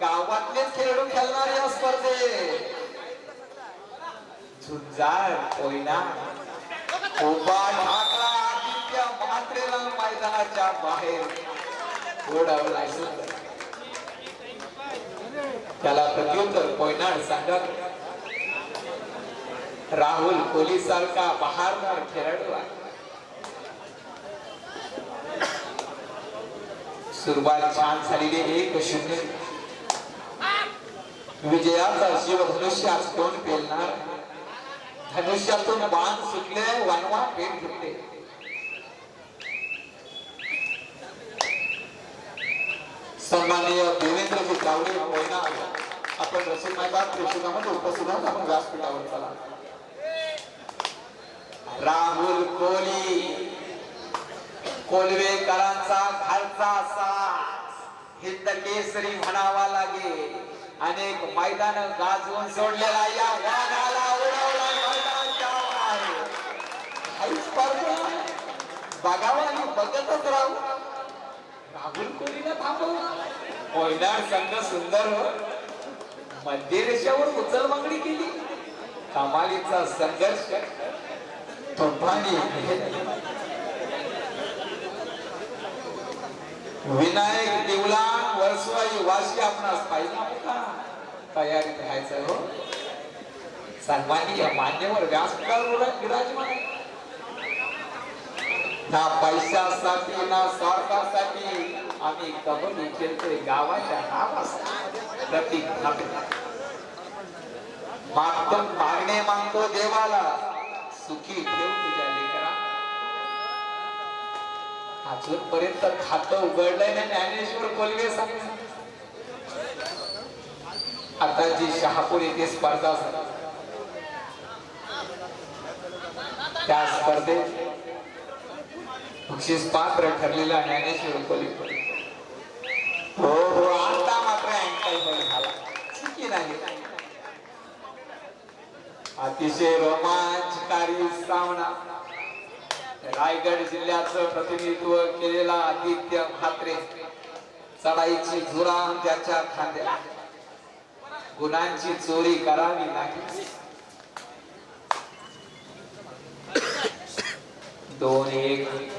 गावातलेच खेळाडू खेळणार या स्पर्धेत. झुंजार कोयना उभा ठाकरा आदित्य म्हात्रेला मैदानाच्या बाहेर ओढावला त्याला प्रत्युत्तर कोयनाड सांगत राहुल कोहली सारखा बहारदार खेळाडू आहे. सुरुवात छान झालेली एक शून्य. विजयाचा शिव धनुष्यात कोण पेलणार? धनुष्यातून बाण सुटले वनवा पेट घेतले सन्माननीय देवेंद्रजी तावडे कोयना आपण रसिक मैदान प्रेक्षकांमध्ये उपस्थित आहोत. आपण व्यासपीठावर चला. राहुल कोहली कोलवेकरांचा खालचा असा हिंद केसरी म्हणावा लागेल. अनेक मैदान गाजवून सोडलेला या वाघाला उडवला बघावं आणि बघतच राहू. राहुल कोहलीला थांबवू कोयनार संघ सुंदर हो. मध्य रेषेवर केली. कमालीचा संघर्ष. तुफानी. विनायक देवला वर्सवाई वाशी आपणास पाहिजे तयारी तयारीत राहायचं हो सन्माननीय मान्यवर व्यासपीठावर विराजमान. आहे. ना पैशासाठी ना स्वार्थासाठी आम्ही कबड्डी खेळतोय गावाच्या नावासाठी प्रतीक मागतो मागणे मागतो देवाला सुखी ठेव तुझ्या अजूनपर्यंत खातं उघडलंय ना ज्ञानेश्वर कोलवे सांग आता जी शहापूर येथे स्पर्धा त्या स्पर्धेत बक्षीस पात्र ठरलेला ज्ञानेश्वर कोलवे. हो हो आता मात्र अँकल झाला. चुकी नाही अतिशय रोमांचकारी सामना. रायगड जिल्ह्याचं प्रतिनिधित्व केलेला आदित्य म्हात्रे. चढाईची झुरा त्याच्या खांद्या गुणांची चोरी करावी नाही. दोन एक.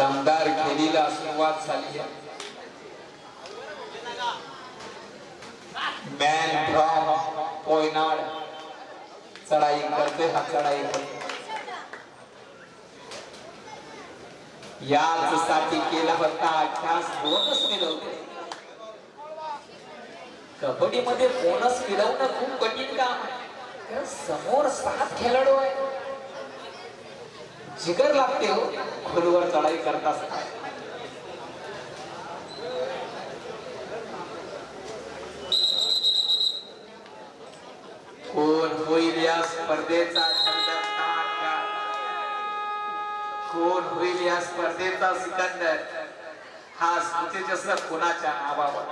दमदार खेळीला सुरुवात झाली आहे. Man from Koynad. चढाई करते हा चढाई. याच साठी केला होता अभ्यास. बोनस मिळवते कबड्डी मध्ये बोनस मिळवणं खूप कठीण काम आहे. समोर सात खेळाडू आहे जिगर लागते हो खोलवर चढाई करता कोण होईल या स्पर्धेचा कोण होईल या स्पर्धेचा सिकंदर? हा स्मृतिजसर कोणाच्या नावावर?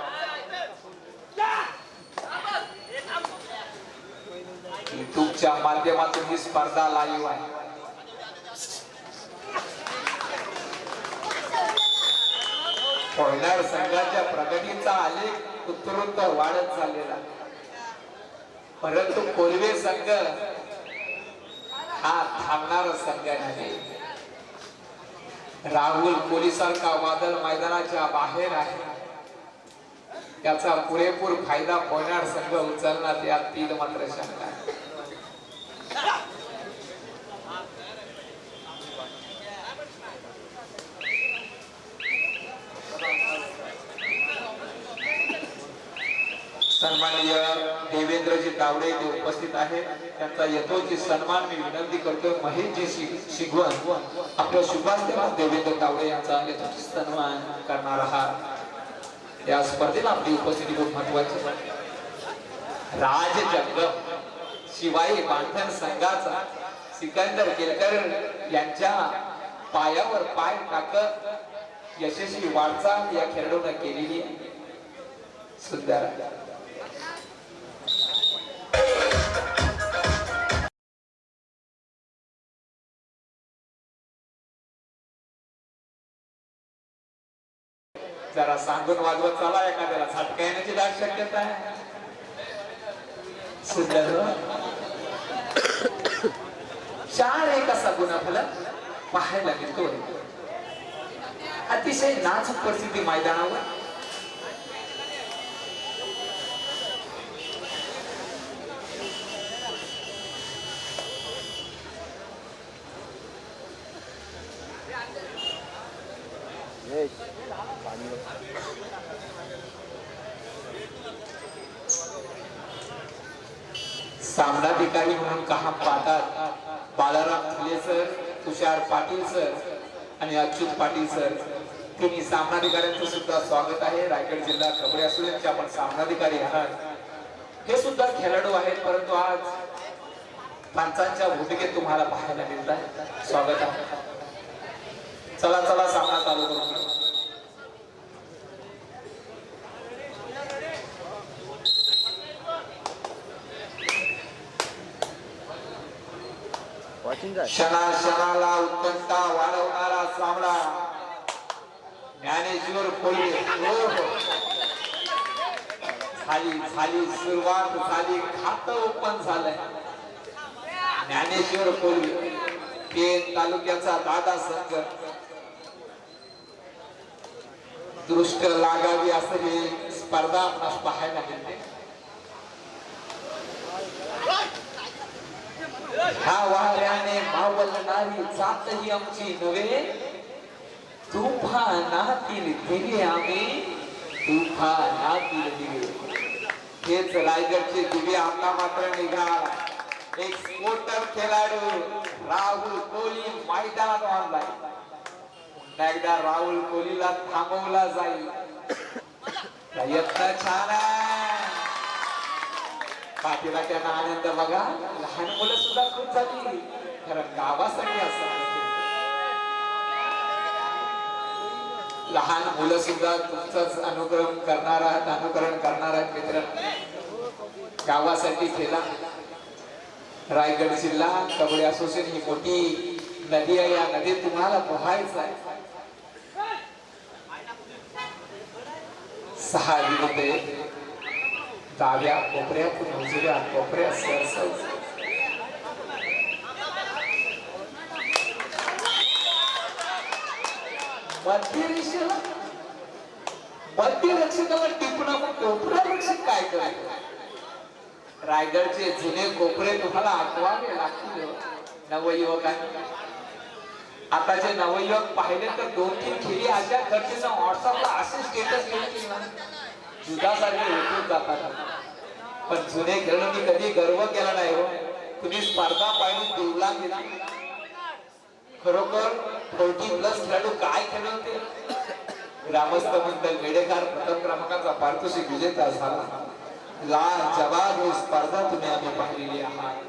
युट्यूबच्या माध्यमातून ही स्पर्धा लाईव्ह आहे. कोयनार संघाच्या प्रगतीचा आलेख उत्तरोत्तर वाढत चाललेला. परंतु कोलवे संघ हा थांबणारा संघ नाही राहुल पोलिसांचा वादळ मैदानाच्या बाहेर आहे. त्याचा पुरेपूर फायदा कोयनाड संघ उचलणार यात तीन मात्र शंका आहे. सन्माननीय महेंद्रजी तावडे इथे उपस्थित आहेत. त्यांचा यथोचित सन्मान मी विनंती करतो महेशजी शि- शिगवण आपल्या शुभास्तेवास देवेंद्र तावडे यांचा यथोचित सन्मान करणार आहात. या स्पर्धेला आपली उपस्थिती खूप महत्वाची आहे. राज जगदम शिवाई बांधण संघाचा सिकंदर केलकर यांच्या पायावर पाय टाकत यशस्वी वाटचाल या खेळाडूंना केलेली सुंदर. जरा सांगून वाजवत चला एखाद्याला झटका येण्याची दाट शक्यता आहे. चार एक असा गुणफलक पाहायला मिळतो अतिशय नाजूक परिस्थिती मैदानावर. अधिकारी म्हणून काम पाहतात? बाळाराम फुले सर तुषार पाटील सर आणि अच्युत पाटील सर. तुम्ही सामनाधिकाऱ्यांचं सुद्धा स्वागत आहे. रायगड जिल्हा कबड्डी असोसिएशनचे आपण सामनाधिकारी आहात. हे सुद्धा खेळाडू आहेत परंतु आज पंचांच्या भूमिकेत तुम्हाला पाहायला मिळत आहे. स्वागत आहे. चला चला सामना चालू करू. क्षणा क्षणाला उत्कंठा वाढवणारा सामना. ज्ञानेश्वर कोल्हे झाली झाली सुरुवात झाली खात ओपन झालंय. ज्ञानेश्वर कोल्हे के तालुक्याचा दादा संघ. दृष्ट लागावी असं हे स्पर्धा आपणास पाहायला मिळते. हा वाऱ्याने मावलणारी जात ही आमची नव्हे. तुफानातील दिवे आम्ही तुफानातील दिवे. हेच रायगडचे दिवे आता मात्र निघाल. एक स्पोर्टर खेळाडू राहुल कोहली मैदान आणलाय. पुन्हा एकदा राहुल कोहलीला थांबवला जाईल. प्रयत्न छान आहे. पाठीला त्यांना आनंद बघा लहान मुलं सुद्धा खुश झाली. कारण गावासाठी असं लहान मुलं सुद्धा तुमचंच अनुकरण करणार आहात अनुकरण करणार आहेत मित्र. गावासाठी खेळा. रायगड जिल्हा कबड्डी असोसिएशन ही मोठी नदी आहे. या नदीत तुम्हाला पोहायचं आहे. सहा विरुद्ध डाव्या कोपऱ्यातून उजव्या कोपऱ्यात सरसव मध्यरेषेला मध्यरक्षकाला टिपणं मग कोपरा रक्षक काय करायचं रायगडचे जुने कोपरे तुम्हाला आठवावे लागतील नवयुवकांनी आता जे नवयुवक पाहिले तर दोन तीन खेळी अशा घरचे व्हॉट्सअपला असे स्टेटस घेतील ना दुधासारखे उठून जातात. पण जुने खेळाडूंनी कधी गर्व केला नाही हो. तुम्ही स्पर्धा पाहिजे देवला गेला खरोखर फोर्टी प्लस खेळाडू काय खेळून ते ग्रामस्थ म्हणतात मेडेकार प्रथम क्रमांकाचा पारितोषिक विजेता झाला. लाल जवाब ही स्पर्धा तुम्ही आम्ही पाहिलेली आहात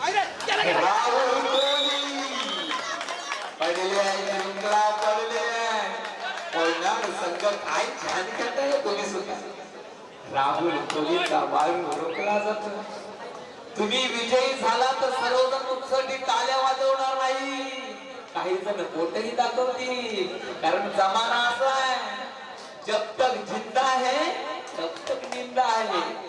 राहुल कोहली पडले आहे जिंकला पडले आहे पडणार संघ काय छान खेळताय तुम्ही सुद्धा राहुल कोहलीचा वायू रोखला जातो. तुम्ही विजयी झाला तर सर्वजण तुमच्यासाठी टाळ्या वाजवणार नाही. काही जण पोटही दाखवतील कारण जमाना असा आहे. जब तक जिंदा है तब तक निंदा आहे.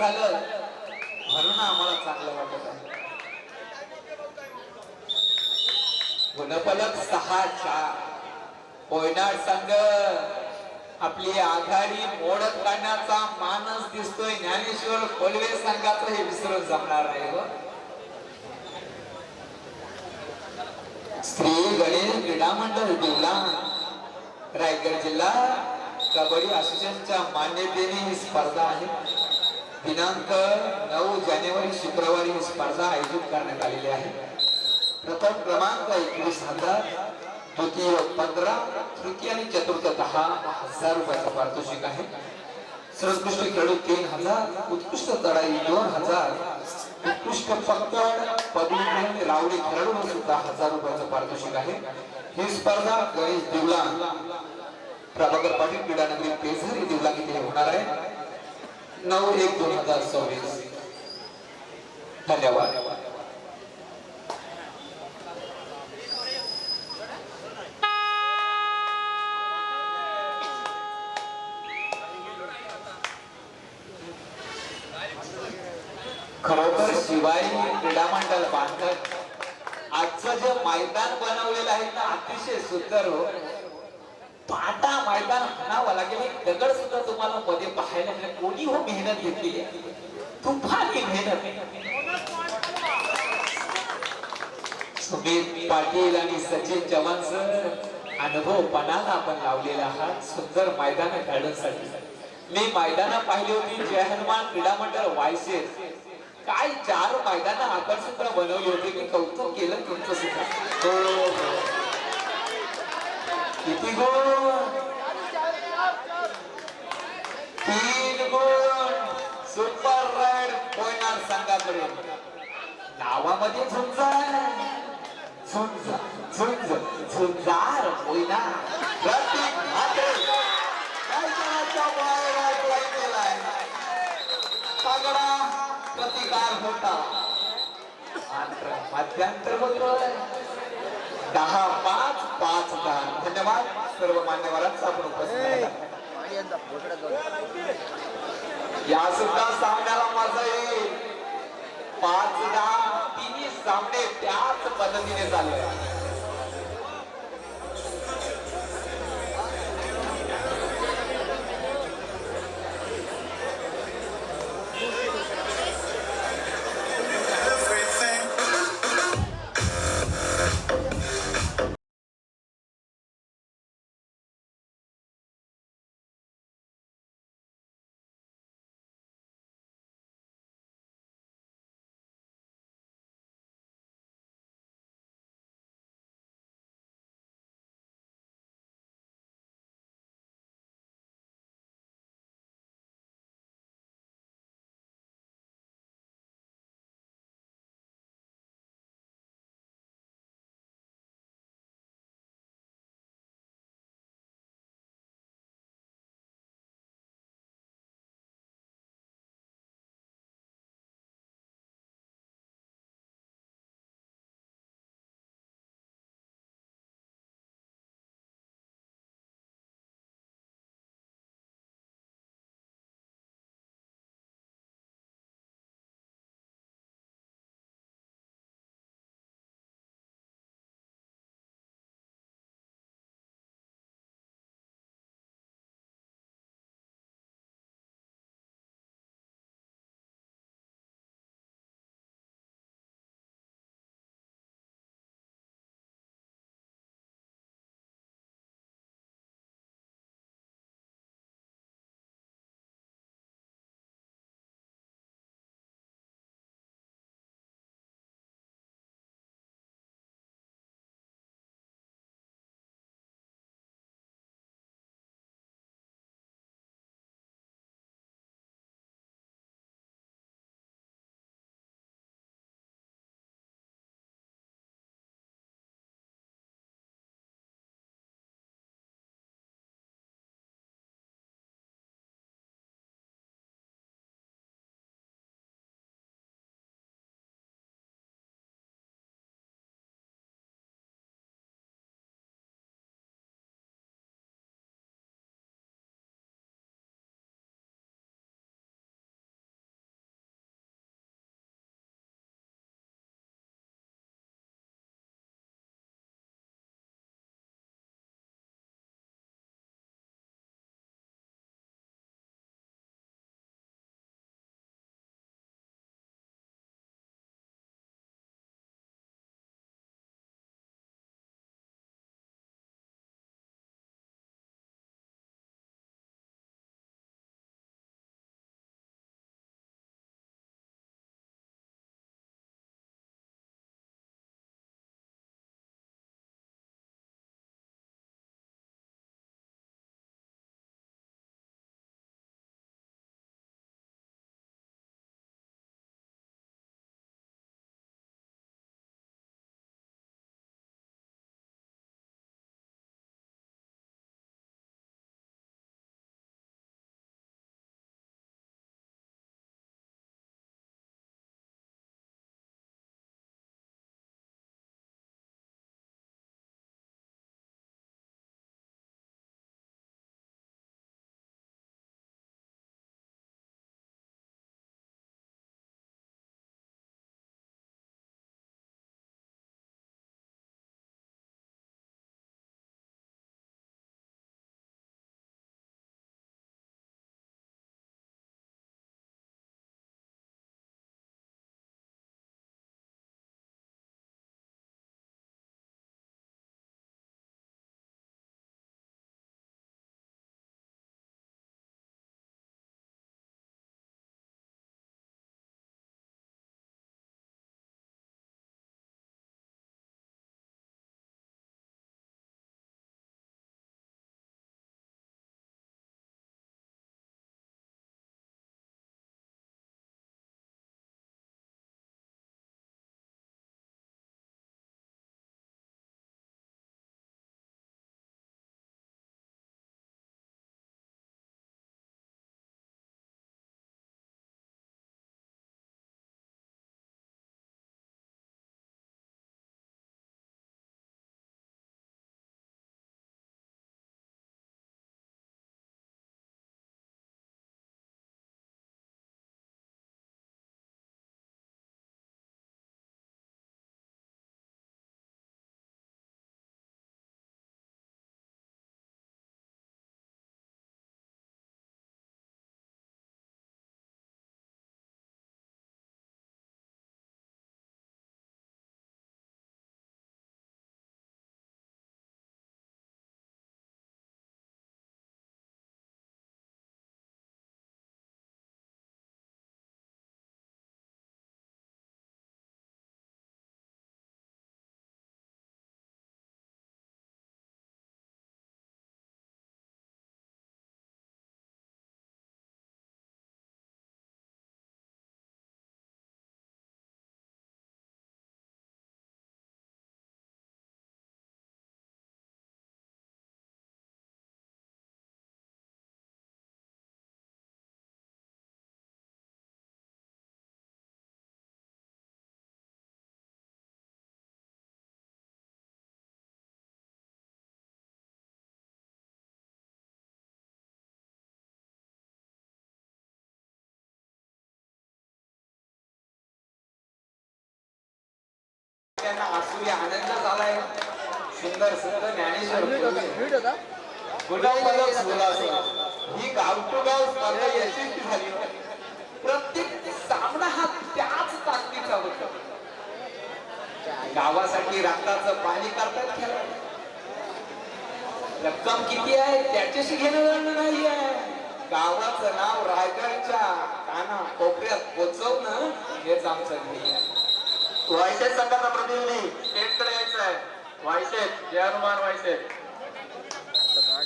खेळूनच झालं. म्हणून आम्हाला चांगलं वाटत आहे. गुणफलक सहा चार. कोयनाड संघ. आपली आघाडी मोडत काढण्याचा मानस दिसतोय. ज्ञानेश्वर कोलवे संघाचं हे विसरून जमणार नाही हो. श्री गणेश क्रीडा मंडळ दिवला रायगड जिल्हा. कबड्डी असोसिएशनच्या मान्यतेने ही स्पर्धा आहे. दिनांक नऊ जानेवारी शुक्रवारी ही स्पर्धा आयोजित करण्यात आलेली आहे. प्रथम क्रमांक एकवीस हजार द्वितीय पंधरा तृतीय आणि चतुर्थ दहा हजार रुपयाचा पारितोषिक आहे. सर्वोत्कृष्ट खेळाडू तीन हजार उत्कृष्ट चढाई दोन हजार उत्कृष्ट पकड पदवी आणि रावडी खेळाडू सुद्धा हजार रुपयाचं पारितोषिक आहे. ही स्पर्धा गणेश दिवला प्रभाकर पाटील क्रीडा नगरी पेझर दिवला इथे होणार आहे. नऊ एक दोन हजार सव्वीस. धन्यवाद. खरोखर शिवाय क्रीडा मंडळ बांधत आजचं जे मैदान बनवलेलं आहे ना अतिशय सुंदर हो. पाटा मैदान म्हणावं लागेल. दगड सुद्धा तुम्हाला मध्ये पाहायला मिळेल. कोणी हो मेहनत घेतली तुफानी मेहनत. सुमित पाटील आणि सचिन चव्हाण सर अनुभव पणाला आपण लावलेला आहात सुंदर मैदान खेळण्यासाठी मी मैदान पाहिली होती जय हनुमान क्रीडा मंडळ वायसेस काय चार मैदान आपण सुद्धा बनवली होती. मी कौतुक केलं तुमचं सुद्धा. हो, हो. किती गुण तीन गुण सुपर राईड कोयनार संघाकडे नावामध्ये झुंज झुंज झुंज झुंजार कोयनार प्रतीक म्हात्रे मैदानाच्या बाहेर outline केलाय. तगडा प्रतिकार होता मात्र मध्यंतर होतोय दहा पाच पाच दहा. धन्यवाद सर्व मान्यवरांचा आपण उपस्थित. या सुद्धा सामन्याला मजा येईल पाच दहा तिन्ही सामने त्याच पद्धतीने झाले पाहिल्यांदा आसुरी आनंद झालाय सुंदर सुंदर ज्ञानेश्वर. ही गाव टू गाव स्पर्धा यशस्वी झाली. प्रत्येक सामना हा त्याच ताकदीचा होता. गावासाठी रक्ताचं पाणी करतात खेळाडू. रक्कम किती आहे? त्याच्याशी घेणं देणं नाही आहे गावाचं नाव रायगडच्या काना कोपऱ्यात पोचवणं हेच आमचं ध्येय आहे. वायसेट संघाचा प्रतिनिधी स्टेटकडे यायचं आहे वायसेट जय हनुमान वायसेट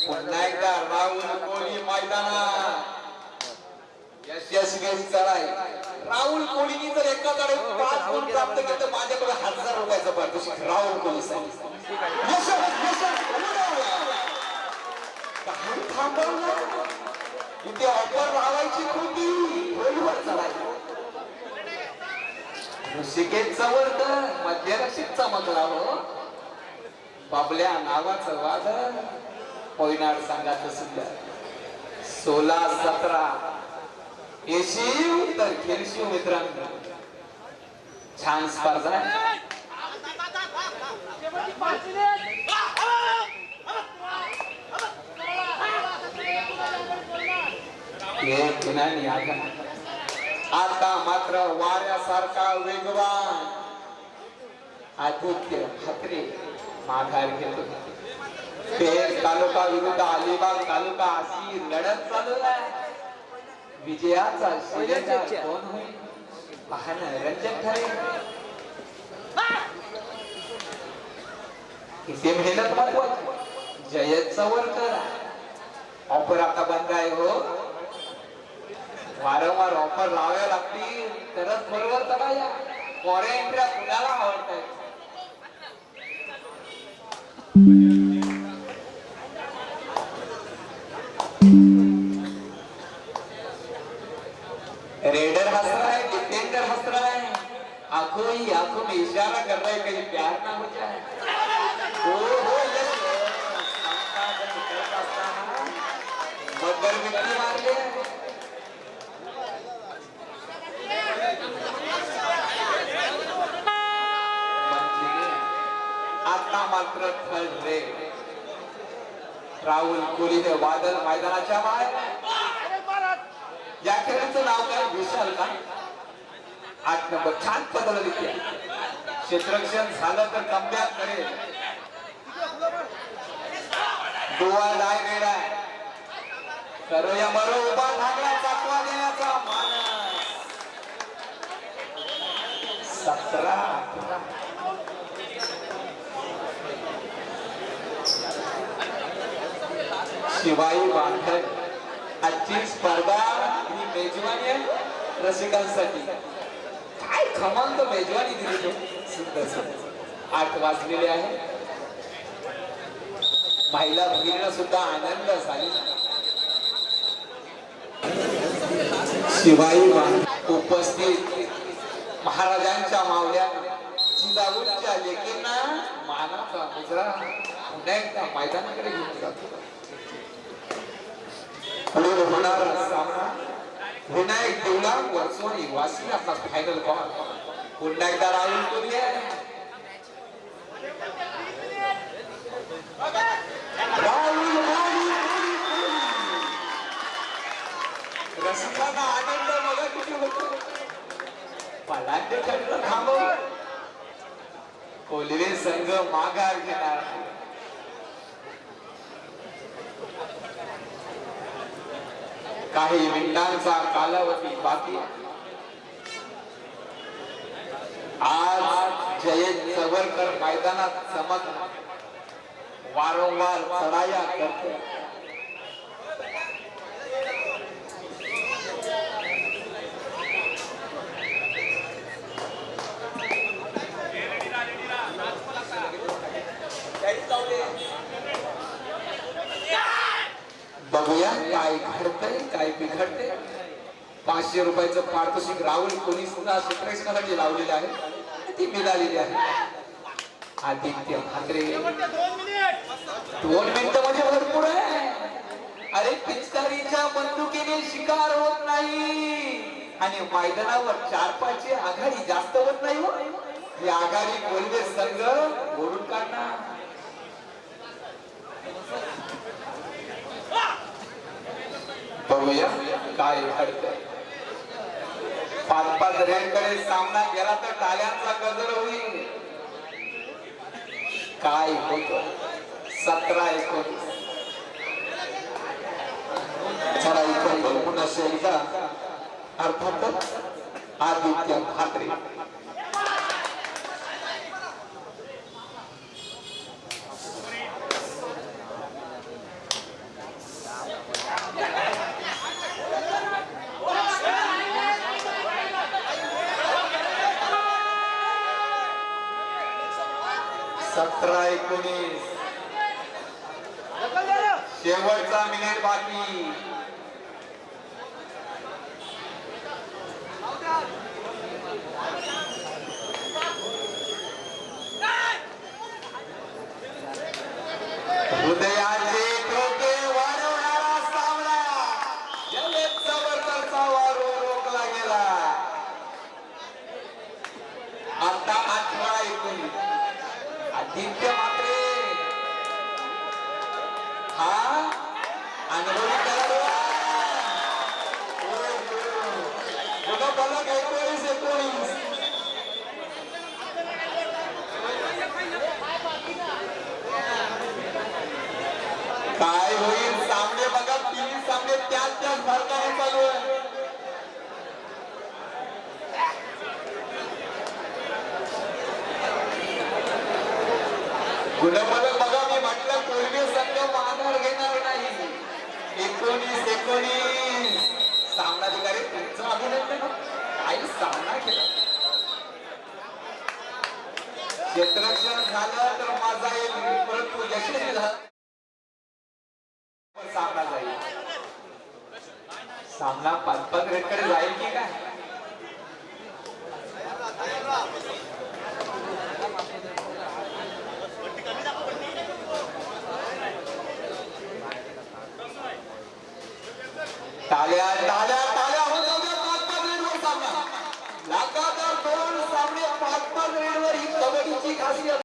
पुन्हा एकदा राहुल कोहली मैदानात. यशस्वी चढाई. राहुल कोहलीनी जर एका तडे पाच गुण प्राप्त केले तर माझ्याकडे हजार रुपयाचं पारितोषिक राहुल कोहली साहेब. शिकेचा चवरकर मध्यरक्षितचा चमकला हो बाबल्या नावाचं वाद पोयनाड सांगा तसं सोळा सतरा येशीव तर खेळशीव मित्रांनो छान स्पर्धा आहे. एक गुन्हाने आघात. आता मात्र वाऱ्यासारखा वेगवान. आदित्य ठाकरे माघार घेतो. पेर तालुका विरुद्ध अलिबाग तालुका अशी लढत चालू आहे. विजयाचा शिलेदार कोण होईल? पाहणं रंजक ठरेल. इथे मेहनत महत्वाची. जयत चवरकर ऑफर आता बंद आहे हो. वारंवार ऑफ़र लावाव्या लागतील. तरच बरोबर करा या. फॉरेन एंट्र्या कुणाला आवडतात रेडर हंस रहा है डिफेंडर हंस रहा है आँखों ही, आँखों में इशारा कर रहा है कहीं प्यार ना हो जाए ओ हो यस मगर मिठी मारली आहे. आता मात्र रे राहुल कोहलीने वादळ मैदानाच्या बाहेर. या खेळाचं नाव काय? विशाल का? आठ नंबर. छान पदाला देखील क्षेत्ररक्षण झालं तर कमबॅक करेल. गोवा डाय रेडा करो या मरो उभा ठाकला चाकवा देण्याचा मानस. सतरा शिवाई बांधण आजची स्पर्धा ही मेजवानी आहे रसिकांसाठी. काय खमंग मेजवानी दिली तो. सुंदर सुंदर. आठ वाजलेले आहे. महिला भगिनीला सुद्धा आनंद झाली. शिवाई बांध उपस्थित महाराजांच्या मावल्या जिजाऊंच्या लेकींना मानाचा मुजरा पुन्हा एकदा मैदानाकडे घेऊन जातो. पुढे होणारा सामना. विनायक देवला वर्सोनी वासी आपला फायनल कॉल पुन्हा एकदा राहुल कोहली आहे. रसिकांना आनंद मला किती होतो. पलांडे खेळलं थांबव. कोल्हे संघ माघार घेणार. काही मिनिटांचा कालावधी बाकी आज जयंत सवरकर मैदानात समज वारंवार चढाया करतो. बघूया काय घडतंय काय बिघडते पाचशे रुपयाचं पारितोषिक राहुल कोणी सुद्धा क्षेत्ररक्षणासाठी लावलेले आहे. ती मिळालेली आहे. आदित्य ठाकरे दोन मिनिट म्हणजे भरपूर आहे. अरे पिचकारीच्या बंदुकीने शिकार होत नाही. आणि मैदानावर चार पाचची आघाडी जास्त होत नाही हो. ही आघाडी कोल्हे संघ ओढून काढणार. बघूया काय घडतंय. पाच पाच रेडकडे सामना केला तर टाळ्यांचा गजर होईल. काय होत? सतरा एकोणीस. चला इथं बघून असेल का अर्थातच आदित्य ठाकरे सतरा एकोणीस शेवटचा मिनिट बाकी हृदयाचे गुणफलक बघा मी म्हटलं पूर्वी संघ माघार घेणार नाही. एकोणीस एकोणीस. सामनाधिकारी तुमचं अभिनंदन. काही सामना केला क्षेत्रक्षण झालं तर माझा एक परंतु यशस्वी झाला सामना जाईल. सामना पाच पाच रेडकडे जाईल की काय? टाळ्या टाळ्या टाळ्या होत होत्या पाच पाच रेडवर सामना लगातार दोन सामने पाच पाच रेडवर ही कबड्डीची खासियत.